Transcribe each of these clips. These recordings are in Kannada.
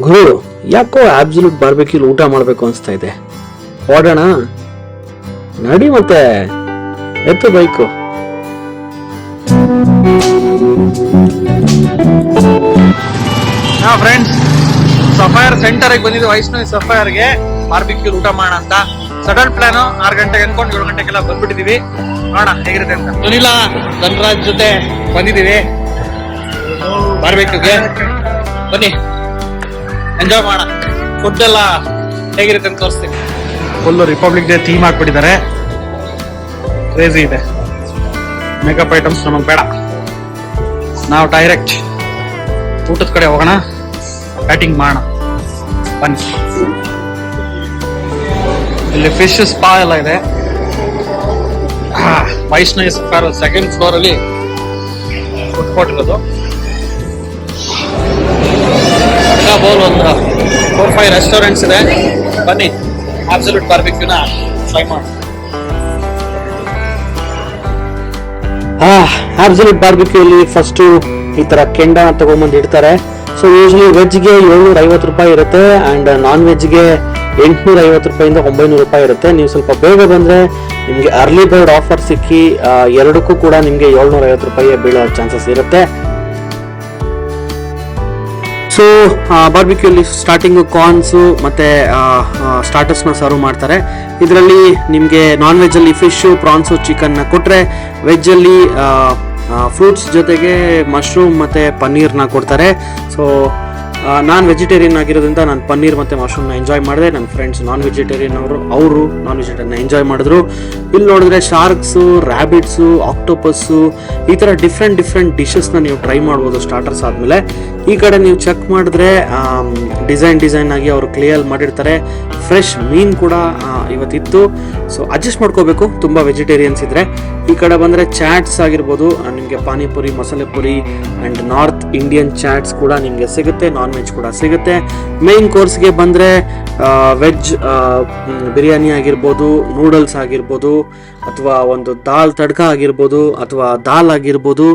ಗುರು, ಯಾಕೋ ಆಬ್ಸಲ್ಯೂಟ್ ಬಾರ್ಬೇಕಿಲ್ ಊಟ ಮಾಡ್ಬೇಕು ಅನ್ಸ್ತಾ ಇದೆ ಓಡೋಣ ನಡಿ ಮತ್ತೆ. ಎತ್ತು ಬೈಕು. ಹಾ ಫ್ರೆಂಡ್ಸ್ ಸಫೈರ್ ಸೆಂಟರ್ ಬಂದಿದ್ದು ವೈಷ್ಣವಿ ಸಫೈರ್ಗೆ ಬಾರ್ಬಿಕ್ಯೂಲ್ ಊಟ ಮಾಡೋಣ ಅಂತ. ಸಡನ್ ಪ್ಲಾನ್ ಆರು ಗಂಟೆಗೆ ಅನ್ಕೊಂಡು ಏಳು ಗಂಟೆಗೆಲ್ಲ ಬಂದ್ಬಿಟ್ಟಿದೀವಿ. ನೋಡೋಣ, ಹೇಗಿರುತ್ತೆ ಅಂತ. ಸುನಿಲ, ಧನರಾಜ್ ಜೊತೆ ಬಂದಿದೀವಿ ಬಾರ್ಬಿಕ್ಯೂಗೆ ಬನ್ನಿ. ಎಂಜಾಯ್ ಮಾಡೋಣ ಫುಡ್ ಎಲ್ಲ ಹೇಗಿರುತ್ತೆ ಅಂತ ತೋರಿಸ್ತೀನಿ. ಫುಲ್ ರಿಪಬ್ಲಿಕ್ ಡೇ ಥೀಮ್ ಹಾಕ್ಬಿಟ್ಟಿದ್ದಾರೆ ಕ್ರೇಜಿ ಇದೆ. ಮೇಕಪ್ ಐಟಮ್ಸ್ ನಮಗೆ ಬೇಡ. ನಾವು ಡೈರೆಕ್ಟ್ ಊಟದ ಕಡೆ ಹೋಗೋಣ. ಬ್ಯಾಟಿಂಗ್ ಮಾಡೋಣ. ಬನ್ನಿ. ಇಲ್ಲಿ ಫಿಶ್ ಸ್ಪಾ ಎಲ್ಲ ಇದೆ. ವೈಷ್ಣವಿ ಸೆಕೆಂಡ್ ಫ್ಲೋರ್ ಅಲ್ಲಿ ಫುಡ್ ಕೋರ್ಟ್ ಇರೋದು. ಬೋಲ್ ಒಂದು ಫೋರ್ ಫೈವ್ ರೆಸ್ಟೋರೆಂಟ್ಸ್ ಇದೆ. ಬನ್ನಿ ಆಬ್ಸಲ್ಯೂಟ್ ಬಾರ್ಬಿಕ್ಯೂನ ಟ್ರೈ ಮಾಡಿ. ಆಬ್ಸಲ್ಯೂಟ್ ಬಾರ್ಬಿಕ್ಯೂಲಿ ಫಸ್ಟ್ ಈ ತರ ಕೆಂಡನ ತಗೊಂಬಂದು ಇಡ್ತಾರೆ. ಸೊ ಯೂಶಲಿ ವೆಜ್ಗೆ ಏಳ್ನೂರ ಐವತ್ತು ರೂಪಾಯಿ ಇರುತ್ತೆ ಅಂಡ್ ನಾನ್ ವೆಜ್ಗೆ ಎಂಟುನೂರ ಐವತ್ತು ರೂಪಾಯಿಂದ ಒಂಬೈನೂರು ರೂಪಾಯಿ ಇರುತ್ತೆ. ನೀವು ಸ್ವಲ್ಪ ಬೇಗ ಬಂದ್ರೆ ನಿಮಗೆ ಅರ್ಲಿ ಬರ್ಡ್ ಆಫರ್ ಸಿಕ್ಕಿ ಎರಡಕ್ಕೂ ಕೂಡ ನಿಮಗೆ ಏಳ್ನೂರ ಐವತ್ತು ರೂಪಾಯಿ ಬೀಳೋ ಚಾನ್ಸಸ್ ಇರುತ್ತೆ. ಸೊ ಬಾರ್ಬಿಕ್ಯೂಲಿ ಸ್ಟಾರ್ಟಿಂಗು ಕಾರ್ನ್ಸು ಮತ್ತು ಸ್ಟಾರ್ಟರ್ಸ್ನ ಸರ್ವ್ ಮಾಡ್ತಾರೆ. ಇದರಲ್ಲಿ ನಿಮಗೆ ನಾನ್ ವೆಜ್ಜಲ್ಲಿ ಫಿಶು ಪ್ರಾನ್ಸು ಚಿಕನ್ನ ಕೊಟ್ಟರೆ ವೆಜ್ಜಲ್ಲಿ ಫ್ರೂಟ್ಸ್ ಜೊತೆಗೆ ಮಶ್ರೂಮ್ ಮತ್ತು ಪನ್ನೀರ್ನ ಕೊಡ್ತಾರೆ. ಸೊ ನಾನು ವೆಜಿಟೇರಿಯನ್ ಆಗಿರೋದ್ರಿಂದ ನಾನು ಪನ್ನೀರ್ ಮತ್ತು ಮಶ್ರೂಮ್ನ ಎಂಜಾಯ್ ಮಾಡಿದೆ. ನನ್ನ ಫ್ರೆಂಡ್ಸ್ ನಾನ್ ವೆಜಿಟೇರಿಯನ್ ಅವರು ಅವರು ನಾನ್ ವೆಜಿಟೇರಿಯನ್ ಎಂಜಾಯ್ ಮಾಡಿದ್ರು. ಇಲ್ಲಿ ನೋಡಿದ್ರೆ ಶಾರ್ಕ್ಸು ರ್ಯಾಬಿಟ್ಸು ಆಕ್ಟೋಪಸ್ಸು ಈ ಥರ ಡಿಫ್ರೆಂಟ್ ಡಿಫ್ರೆಂಟ್ ಡಿಶಸ್ನ ನೀವು ಟ್ರೈ ಮಾಡ್ಬೋದು ಸ್ಟಾರ್ಟರ್ಸ್ ಆದಮೇಲೆ. ಈ ಕಡೆ ನೀವು ಚೆಕ್ ಮಾಡಿದ್ರೆ ಡಿಸೈನ್ ಡಿಸೈನ್ ಆಗಿ ಅವರು ಕ್ಲಿಯರ್ ಮಾಡಿರ್ತಾರೆ. ಫ್ರೆಶ್ ಮೀನ್ ಕೂಡ ಇವತ್ತಿತ್ತು. ಸೊ ಅಡ್ಜಸ್ಟ್ ಮಾಡ್ಕೋಬೇಕು. ತುಂಬ ವೆಜಿಟೇರಿಯನ್ಸ್ ಇದ್ರೆ. ಈ ಕಡೆ ಬಂದರೆ ಚಾಟ್ಸ್ ಆಗಿರ್ಬೋದು ನಿಮಗೆ panipuri, masala puri and north Indian chaats ಕೂಡ ನಿಮಗೆ ಸಿಗುತ್ತೆ ನಾನ್ ವೆಜ್ ಕೂಡ ಸಿಗುತ್ತೆ. ಮೇನ್ ಕೋರ್ಸ್ಗೆ ಬಂದರೆ ವೆಜ್ ಬಿರಿಯಾನಿ ಆಗಿರ್ಬೋದು ನೂಡಲ್ಸ್ ಆಗಿರ್ಬೋದು, ಅಥವಾ ಒಂದು ದಾಲ್ ತಡ್ಕ ಆಗಿರ್ಬೋದು, ಅಥವಾ ದಾಲ್ ಆಗಿರ್ಬೋದು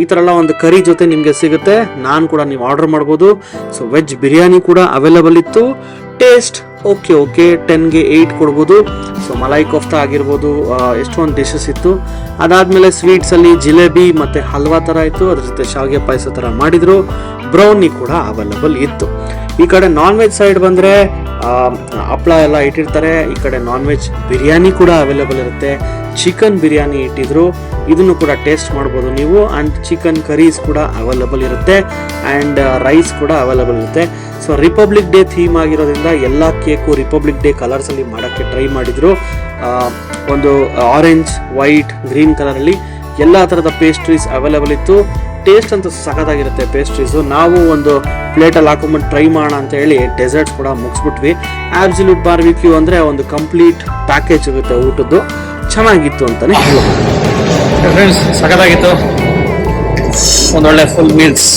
ಈ ಥರ ಎಲ್ಲ ಒಂದು ಕರಿ ಜೊತೆ ನಿಮಗೆ ಸಿಗುತ್ತೆ. ನಾನು ಕೂಡ ನೀವು ಆರ್ಡರ್ ಮಾಡ್ಬೋದು. ಸೊ ವೆಜ್ ಬಿರಿಯಾನಿ ಕೂಡ ಅವೈಲಬಲ್ ಇತ್ತು. ಟೇಸ್ಟ್ ಓಕೆ ಓಕೆ, ಟೆನ್ಗೆ ಏಯ್ಟ್ ಕೊಡ್ಬೋದು. ಸೊ ಮಲೈ ಕೋಫ್ತಾ ಆಗಿರ್ಬೋದು ಎಷ್ಟೊಂದು ಡಿಶಸ್ ಇತ್ತು. ಅದಾದಮೇಲೆ ಸ್ವೀಟ್ಸಲ್ಲಿ ಜಿಲೇಬಿ ಮತ್ತು ಹಲ್ವಾ ಥರ ಇತ್ತು. ಅದ್ರ ಜೊತೆ ಶಾವಿಗೆ ಪಾಯಸ ಥರ ಮಾಡಿದರು. ಬ್ರೌನಿ ಕೂಡ ಅವೈಲಬಲ್ ಇತ್ತು. ಈ ಕಡೆ ನಾನ್ ವೆಜ್ ಸೈಡ್ ಬಂದರೆ ಹಪ್ಪಳ ಎಲ್ಲ ಇಟ್ಟಿರ್ತಾರೆ. ಈ ಕಡೆ ನಾನ್ ವೆಜ್ ಬಿರಿಯಾನಿ ಕೂಡ ಅವೈಲೇಬಲ್ ಇರುತ್ತೆ. ಚಿಕನ್ ಬಿರಿಯಾನಿ ಇಟ್ಟಿದ್ರು. ಇದನ್ನು ಕೂಡ ಟೇಸ್ಟ್ ಮಾಡ್ಬೋದು ನೀವು. ಆ್ಯಂಡ್ ಚಿಕನ್ ಕರೀಸ್ ಕೂಡ ಅವೈಲಬಲ್ ಇರುತ್ತೆ. ಆ್ಯಂಡ್ ರೈಸ್ ಕೂಡ ಅವೈಲಬಲ್ ಇರುತ್ತೆ. ಸೊ ರಿಪಬ್ಲಿಕ್ ಡೇ ಥೀಮ್ ಆಗಿರೋದ್ರಿಂದ ಎಲ್ಲ ಕೇಕು ರಿಪಬ್ಲಿಕ್ ಡೇ ಕಲರ್ಸಲ್ಲಿ ಮಾಡೋಕ್ಕೆ ಟ್ರೈ ಮಾಡಿದರು. ಒಂದು ಆರೆಂಜ್ ವೈಟ್ ಗ್ರೀನ್ ಕಲರಲ್ಲಿ ಎಲ್ಲ ಥರದ ಪೇಸ್ಟ್ರೀಸ್ ಅವೈಲೇಬಲ್ ಇತ್ತು. ಟೇಸ್ಟ್ ಅಂತೂ ಸಖತ್ತಾಗಿರುತ್ತೆ ಪೇಸ್ಟ್ರೀಸು ನಾವು ಒಂದು ಪ್ಲೇಟಲ್ಲಿ ಹಾಕೊಂಬಂದು ಟ್ರೈ ಮಾಡೋಣ ಅಂತ ಹೇಳಿ ಡೆಸರ್ಟ್ಸ್ ಕೂಡ ಮುಗಿಸ್ಬಿಟ್ವಿ. ಆಬ್ಸಲ್ಯೂಟ್ ಬಾರ್ಬಿಕ್ಯೂ ಅಂದರೆ ಒಂದು ಕಂಪ್ಲೀಟ್ ಪ್ಯಾಕೇಜ್ ಇರುತ್ತೆ ಊಟದ್ದು. ಚೆನ್ನಾಗಿತ್ತು ಅಂತಲೇ ಹೇಳ್ಬೋದು. ಫ್ರೆಂಡ್ಸ್ ಸಖತ್ತಾಗಿತ್ತು. ಒಂದೊಳ್ಳೆ ಫುಲ್ ಮೀಲ್ಸ್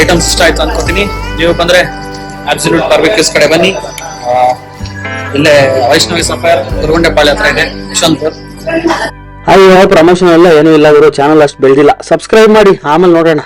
ಐಟಮ್ಸ್ ಇಷ್ಟ ಆಯ್ತು ಅನ್ಕೋತೀನಿ. ನೀವು ಬಂದ್ರೆ ಅಬ್ಸಲ್ಯೂಟ್ ಬಾರ್ಬಿಕ್ಯೂಸ್ ಕಡೆ ಬನ್ನಿ. ಇಲ್ಲೇ ವೈಷ್ಣವಿ ಸಫರ್ ಗುರುಗುಂಡೆಪಾಳ್ಯ ಹತ್ರ ಇದೆ, ಯಶವಂತಪುರ್. ಅಯ್ಯೋ ಪ್ರಮೋಷನ್ ಎಲ್ಲ ಏನೂ ಇಲ್ಲ ಗುರು ಚಾನಲ್ ಅಷ್ಟು ಬೆಳೆದಿಲ್ಲ. ಸಬ್ಸ್ಕ್ರೈಬ್ ಮಾಡಿ, ಆಮೇಲೆ ನೋಡೋಣ.